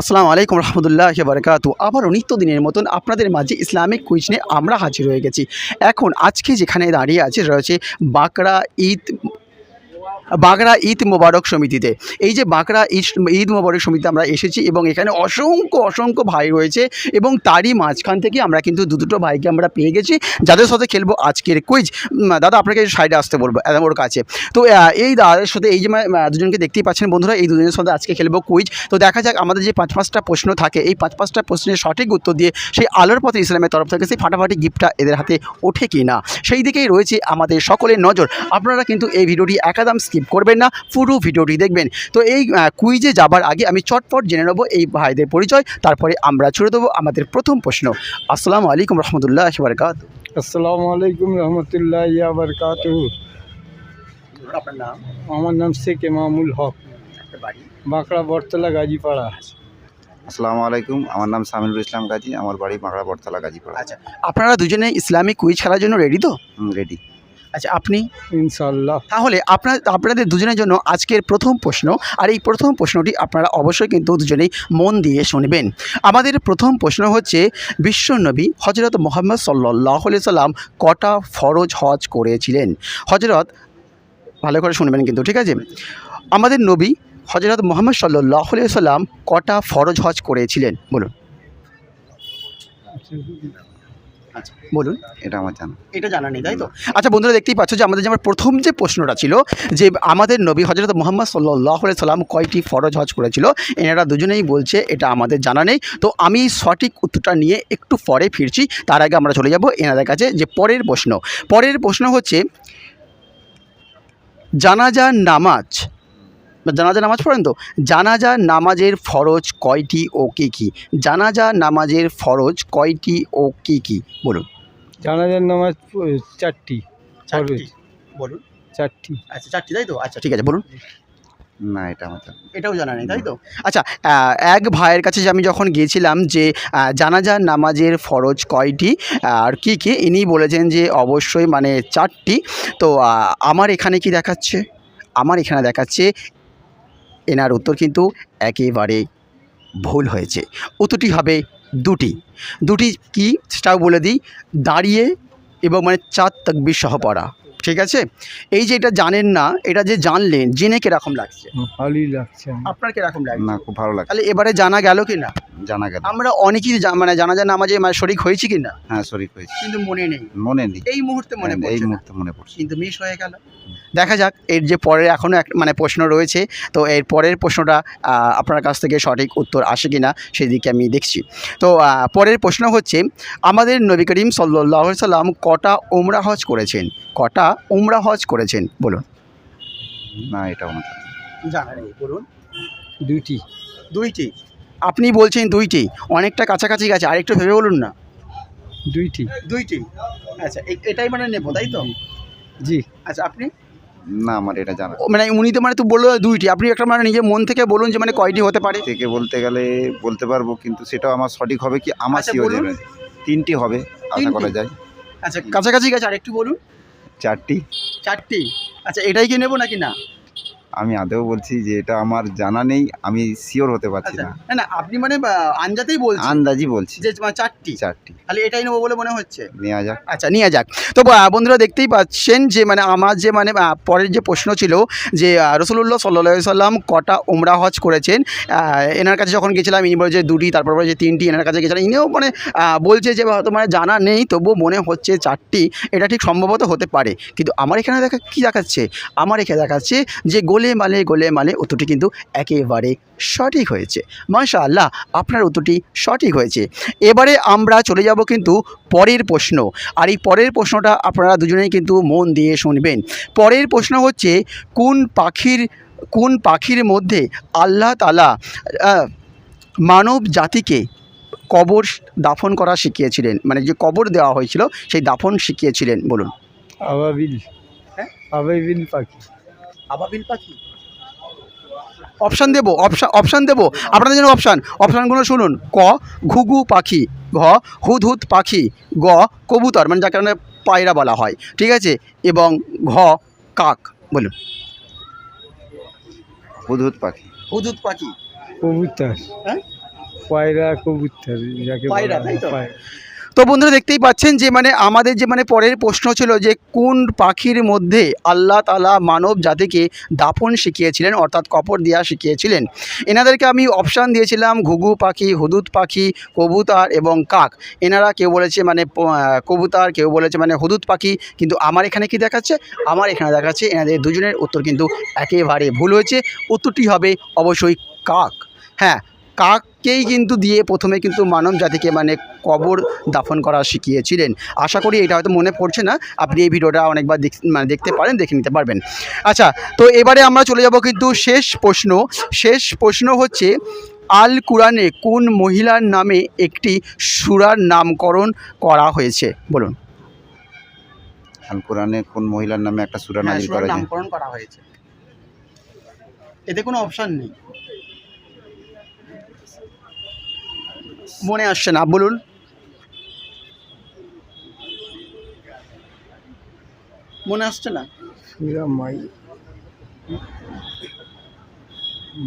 আসসালামু আলাইকুম রহমতুল্লাহ বারকাতু আবারও নিত্যদিনের মতন আপনাদের মাঝে ইসলামিক কুইজনে আমরা হাজির হয়ে গেছি। এখন আজকে যেখানে দাঁড়িয়ে আছে রয়েছে বাঁকড়া ঈদ বাগড়া ঈদ মোবারক সমিতিতে। এই যে বাঁকড়া ঈদ ঈদ মোবারক সমিতিতে আমরা এসেছি এবং এখানে অসংখ্য অসংখ্য ভাই রয়েছে এবং তারই মাঝখান থেকে আমরা কিন্তু দু দুটো ভাইকে আমরা পেয়ে গেছি। যাদের সাথে খেলব আজকের কুইজ দাদা আপনাকে সাইডে আসতে বলব ওর কাছে। তো এই দাদাদের সাথে এই যে দুজনকে দেখতেই পাচ্ছেন বন্ধুরা, এই দুজনের সাথে আজকে খেলব কুইজ তো দেখা যাক আমাদের যে পাঁচ পাঁচটা প্রশ্ন থাকে, এই পাঁচ পাঁচটা প্রশ্নের সঠিক উত্তর দিয়ে সেই আলোর পথে ইসলামের তরফ থেকে সেই ফাটাফাটি গিফটটা এদের হাতে ওঠে কি না সেই দিকেই রয়েছে আমাদের সকলের নজর। আপনারা কিন্তু এই ভিডিওটি একাদাম করবেন না পুরো ভিডিওটি দেখবেন। তো এই কুইজে যাবার আগে আমি চটপট জেনে নেব এই ভাইদের পরিচয় তারপরে আমরা ছুড়ে দেবো আমাদের প্রথম প্রশ্ন। আসসালামু আলাইকুম রহমতুল্লাহ বরকাত। আসসালামু আলাইকুম রহমতুল্লাহ ইয়া বরকাতুহু আপনার নাম? আমার নাম শেখ এমামুল হক। বাড়ি? বাঁকড়া বটতলা গাজীপাড়া। আসসালামু আলাইকুম আমার নাম সামিনুল ইসলাম গাজী আমার বাড়ি বাঁকড়া বটতলা গাজীপাড়া। আচ্ছা আপনারা দুজনে ইসলামিক কুইজ খেলার জন্য রেডি তো? রেডি আচ্ছা আপনি? ইনশাল্লাহ তাহলে আপনার আপনাদের দুজনের জন্য আজকের প্রথম প্রশ্ন আর এই প্রথম প্রশ্নটি আপনারা অবশ্যই কিন্তু দুজনেই মন দিয়ে শুনবেন। আমাদের প্রথম প্রশ্ন হচ্ছে বিশ্বনবী হজরত মোহাম্মদ সাল্লাহ সাল্লাম কটা ফরজ হজ করেছিলেন? হজরত ভালো করে শুনবেন কিন্তু ঠিক আছে? আমাদের নবী হজরত মোহাম্মদ সাল্লাহ সাল্লাম কটা ফরজ হজ করেছিলেন? বলুন। আচ্ছা। বলুন। এটা আমার জানা। এটা জানা নেই তাই তো? আচ্ছা বন্ধুরা দেখতেই পাচ্ছ যে আমাদের যে আমার প্রথম যে প্রশ্নটা ছিল যে আমাদের নবী হজরত মোহাম্মদ সাল্লাহ সাল্লাম কয়টি ফরজ হজ করেছিল এনারা দুজনেই বলছে এটা আমাদের জানা নেই। তো আমি সঠিক উত্তরটা নিয়ে একটু পরে ফিরছি তার আগে আমরা চলে যাব এনাদের কাছে যে পরের প্রশ্ন। পরের প্রশ্ন হচ্ছে জানাজা নামাজ জানাজা নামাজ পড়েন তো? জানাজা নামাজের ফরজ কয়টি ও কী কী? জানাজা নামাজের ফরজ কয়টি ও কী কী? বলুন। জানাজার নামাজ চারটি। চারটি। বলুন। চারটি। আচ্ছা চারটি তাই তো? আচ্ছা ঠিক আছে বলুন। না এটা আমার এটাও জানা নেই তাই তো? আচ্ছা এক ভাইয়ের কাছে যে আমি যখন গিয়েছিলাম যে আহ, জানাজার নামাজের ফরজ কয়টি আর কি কি ইনি বলেছেন যে অবশ্যই মানে চারটি। তো আমার এখানে কি দেখাচ্ছে? আমার এখানে দেখাচ্ছে এনার উত্তর কিন্তু একেবারে ভুল হয়েছে। উত্তরটি হবে দুটি। দুটি কি সেটাও বলে দিই। দাঁড়িয়ে এবং মানে চাঁদ তকবির সহ পড়া। ঠিক আছে? এই যে এটা জানেন না এটা যে জানলেন জেনে কীরকম লাগছে? ভালোই লাগছে। আপনার কীরকম লাগছে? না খুব ভালো লাগছে। তাহলে এবারে জানা গেল কি না জানা গেল। আমরা অনেকেই জা- মানে জানা যায় নামাজে মানে শরিক হয়েছি কি না হ্যাঁ শরীফ হয়েছে। কিন্তু মনে নেই। মনে নেই। এই মুহূর্তে মনে হ্যাঁ, এই পড়ছে না। মুহূর্তে মনে পড়ছে। কিন্তু মিস হয়ে গেল। দেখা যাক এর যে পরের এখনও এক মানে প্রশ্ন রয়েছে তো এর পরের প্রশ্নটা আহ, আপনার কাছ থেকে সঠিক উত্তর আসে কি না সেদিকে আমি দেখছি। তো আহ, পরের প্রশ্ন হচ্ছে আমাদের নবী করিম সাল্লাহ সাল্লাম কটা উমরা হজ করেছেন? কটা উমরা হজ করেছেন? বলুন। না এটা আমার জানা জানা নেই বলুন। দুইটি। দুইটি। আপনি বলছেন দুইটি অনেকটা কাছাকাছি গেছে আরেকটু ভেবে বলুন না। দুইটি। দুইটি? আচ্ছা এটাই মানে নেব তাই তো? জি। আচ্ছা আপনি? না আমার এটা জানা মানে উনি তো মানে তো বলল দুইটি আপনি একটা মানে নিজের মন থেকে বলুন যে মানে কয়টি হতে পারে। থেকে বলতে গেলে বলতে পারব কিন্তু সেটাও আমার সঠিক হবে কি? আমার আচ্ছা, সিও। যাবে তিনটি হবে আশা? করা যায়। আচ্ছা কাছাকাছি গেছে আরেকটু বলুন। চারটি। চারটি। আচ্ছা এটাই কি নেব নাকি না? আমি আদেও বলছি যে এটা আমার জানা নেই আমি শিওর হতে পারছি আচ্ছা না। না না আপনি মানে আন্দাজেই বলছেন? আন্দাজি বলছি। যে মানে চারটি? চারটি। তাহলে এটাই নেব বলে মনে হচ্ছে? নেওয়া যাক। আচ্ছা নিয়ে যাক। তো বন্ধুরা দেখতেই পাচ্ছেন যে মানে আমার যে মানে পরের যে প্রশ্ন ছিল যে রসুল্লাহ সাল্লা সাল্লাম কটা উমরা হজ করেছেন এনার কাছে যখন গেছিলাম ইনি বলে যে দুটি তারপর যে তিনটি এনার কাছে গেছিলাম ইনিও মানে বলছে যে হয়তো মানে জানা নেই তবুও মনে হচ্ছে চারটি এটা ঠিক সম্ভবত হতে পারে। কিন্তু আমার এখানে দেখা কী দেখাচ্ছে? আমার এখানে দেখাচ্ছে যে গোলে মালে গোলে মালে উত্তরটি কিন্তু একেবারে সঠিক হয়েছে। মাশা আল্লাহ আপনার উত্তরটি সঠিক হয়েছে। এবারে আমরা চলে যাব কিন্তু পরের প্রশ্ন। আর এই পরের প্রশ্নটা আপনারা দুজনেই কিন্তু মন দিয়ে শুনবেন। পরের প্রশ্ন হচ্ছে কোন পাখির কোন পাখির মধ্যে আল্লাহ তালা মানব জাতিকে কবর দাফন করা শিখিয়েছিলেন? মানে যে কবর দেওয়া হয়েছিল সেই দাফন শিখিয়েছিলেন বলুন। আবাবিল। হ্যাঁ? আবাবিল পাখি। আবাবিল পাখি? অপশান দেবো অপশান অপশান দেবো। আপনাদের জন্য অপশান। অপশানগুলো শুনুন। ক ঘুঘু পাখি। ঘ হুদহুদ পাখি। গ কবুতর মানে যার কারণে পায়রা বলা হয়। ঠিক আছে? এবং ঘ কাক। বলুন। হুদহুদ পাখি। হুদহুদ পাখি। কবুতর। হ্যাঁ? পায়রা কবুতর যাকে পায়রা, তাই তো? তো বন্ধুরা দেখতেই পাচ্ছেন যে মানে আমাদের যে মানে পরের প্রশ্ন ছিল যে কোন পাখির মধ্যে আল্লাহ তালা মানব জাতিকে দাফন শিখিয়েছিলেন, অর্থাৎ কপর দেওয়া শিখিয়েছিলেন? এনাদেরকে আমি অপশান দিয়েছিলাম ঘুঘু পাখি, হুদুদ পাখি, কবুতার এবং কাক। এনারা কেউ বলেছে মানে কবুতার, কেউ বলেছে মানে হুদুদ পাখি, কিন্তু আমার এখানে কি দেখাচ্ছে? আমার এখানে দেখাচ্ছে এনাদের দুজনের উত্তর কিন্তু একেবারে ভুল হয়েছে। উত্তরটি হবে অবশ্যই কাক। হ্যাঁ কাককেই কিন্তু দিয়ে প্রথমে কিন্তু মানব জাতিকে মানে কবর দাফন করা শিখিয়েছিলেন। আশা করি এটা হয়তো মনে পড়ছে না। আপনি এই ভিডিওটা অনেকবার দেখ মানে দেখতে পারেন দেখে নিতে পারবেন। আচ্ছা তো এবারে আমরা চলে যাব কিন্তু শেষ প্রশ্ন। শেষ প্রশ্ন হচ্ছে আল কুরআনে কোন মহিলার নামে একটি সুরার নামকরণ করা হয়েছে? বলুন। আল কোরআনে কোন মহিলার নামে একটা সুরা হ্যাঁ, নাজিল করা যায় নামকরণ করা হয়েছে। এতে কোনো অপশান নেই। মনে আসছে না বলুন। মনে আসছে না? সুরা মাই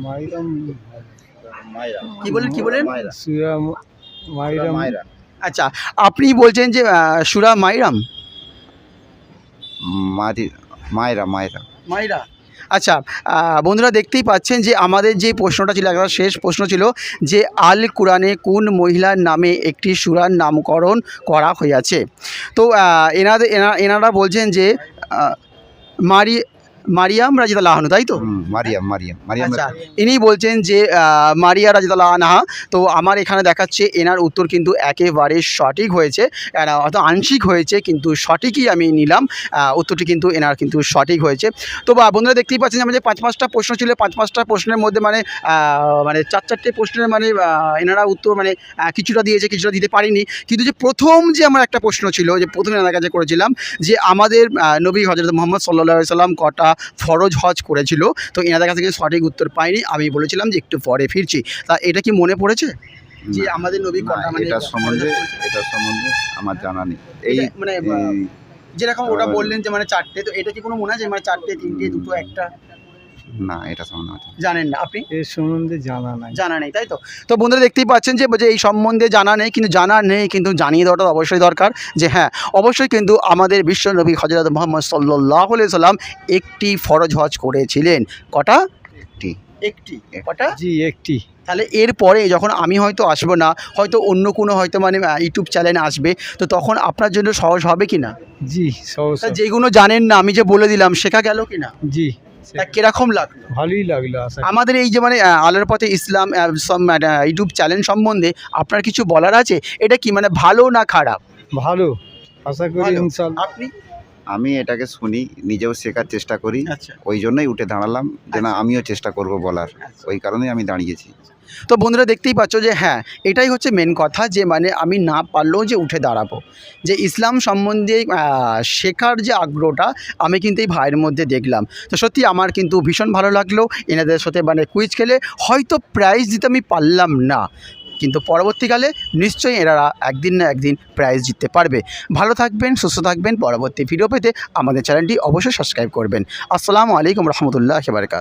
মাইরাম কি বলেন কি বলেন? সুরা আচ্ছা আপনি বলছেন যে সুরা মাইরাম? মারি মাইরা মায়েরা মাইরা। আচ্ছা বন্ধুরা দেখতেই পাচ্ছেন যে আমাদের যে প্রশ্নটা ছিল একটা শেষ প্রশ্ন ছিল যে আল কোরআনে কোন মহিলার নামে একটি সুরার নামকরণ করা হইয়াছে তো এনাদের, এনা- এনারা বলছেন যে মারি মারিয়াম রাজিদুল্লাহ আহনু তাই তো? মারিয়াম মারিয়াম মারিয়াম আচ্ছা ইনি বলছেন যে মারিয়া রাজিদুল্লাহ আনহা তো আমার এখানে দেখাচ্ছে এনার উত্তর কিন্তু একেবারে সঠিক হয়েছে হয়তো আংশিক হয়েছে কিন্তু সঠিকই আমি নিলাম উত্তরটি কিন্তু এনার কিন্তু সঠিক হয়েছে। তো বা বন্ধুরা দেখতেই পাচ্ছেন যে আমাদের পাঁচ পাঁচটা প্রশ্ন ছিল পাঁচ পাঁচটা প্রশ্নের মধ্যে মানে মানে চার চারটে প্রশ্নের মানে এনারা উত্তর মানে কিছুটা দিয়েছে কিছুটা দিতে পারিনি। কিন্তু যে প্রথম যে আমার একটা প্রশ্ন ছিল যে প্রথমে এনার কাছে করেছিলাম যে আমাদের নবী হজরত মোহাম্মদ সাল্লা সাল্লাম কটা ফরজ হজ করেছিল তো এনাদের কাছে কিন্তু সঠিক উত্তর পাইনি। আমি বলেছিলাম যে একটু পরে ফিরছি। তা এটা কি মনে পড়েছে? যে আমাদের নবী কটা মানে এটা সম্বন্ধে এটা সম্বন্ধে আমার জানা নেই। এই মানে যেরকম ওটা বললেন যে মানে চারটে তো এটা কি কোনো মনে আছে? মানে চারটে তিনটে দুটো একটা? না এটা সম্বন্ধে। জানেন না আপনি? এর সম্বন্ধে জানা নাই। জানা নেই তাই তো? তো বন্ধুরা দেখতেই পাচ্ছেন যে যে এই সম্বন্ধে জানা নেই কিন্তু জানা নেই কিন্তু জানিয়ে দেওয়াটা অবশ্যই দরকার যে হ্যাঁ অবশ্যই কিন্তু আমাদের বিশ্ব নবী হজরত মোহাম্মদ সাল্লাহ সাল্লাম একটি ফরজ হজ করেছিলেন। কটা? একটি। একটি। কটা? জি একটি। তাহলে এরপরে যখন আমি হয়তো আসব না হয়তো অন্য কোনো হয়তো মানে ইউটিউব চ্যানেল আসবে তো তখন আপনার জন্য সহজ হবে কি না জি সহজ যেগুলো জানেন না আমি যে বলে দিলাম শেখা গেল কি না জি। কীরকম লাগল? ভালোই লাগল আশা আমাদের এই যে মানে আলোর পথে ইসলাম সম- ইউটিউব চ্যানেল সম্বন্ধে আপনার কিছু বলার আছে? এটা কি মানে ভালো না খারাপ? ভালো আশা করি। ইনশাল্লাহ। আপনি? আমি এটাকে শুনি নিজেও শেখার চেষ্টা করি। আচ্ছা। ওই জন্যই উঠে দাঁড়ালাম যে না আচ্ছা। আমিও চেষ্টা করব বলার। আচ্ছা। ওই কারণেই আমি দাঁড়িয়েছি। তো বন্ধুরা দেখতেই পাচ্ছ যে হ্যাঁ এটাই হচ্ছে মেন কথা যে মানে আমি না পারলেও যে উঠে দাঁড়াবো। যে ইসলাম সম্বন্ধে শেখার যে আগ্রহটা আমি কিন্তু এই ভাইয়ের মধ্যে দেখলাম। তো সত্যি আমার কিন্তু ভীষণ ভালো লাগল। এনাদের সাথে মানে কুইজ খেলে হয়তো প্রাইজ দিতে আমি পারলাম না। কিন্তু পরবর্তীকালে নিশ্চয়ই এরা একদিন না একদিন প্রাইজ জিততে পারবে। ভালো থাকবেন, সুস্থ থাকবেন, পরবর্তী ভিডিও পেতে আমাদের চ্যানেলটি অবশ্যই সাবস্ক্রাইব করবেন। আসসালামু আলাইকুম রহমতুল্লাহ বারকাত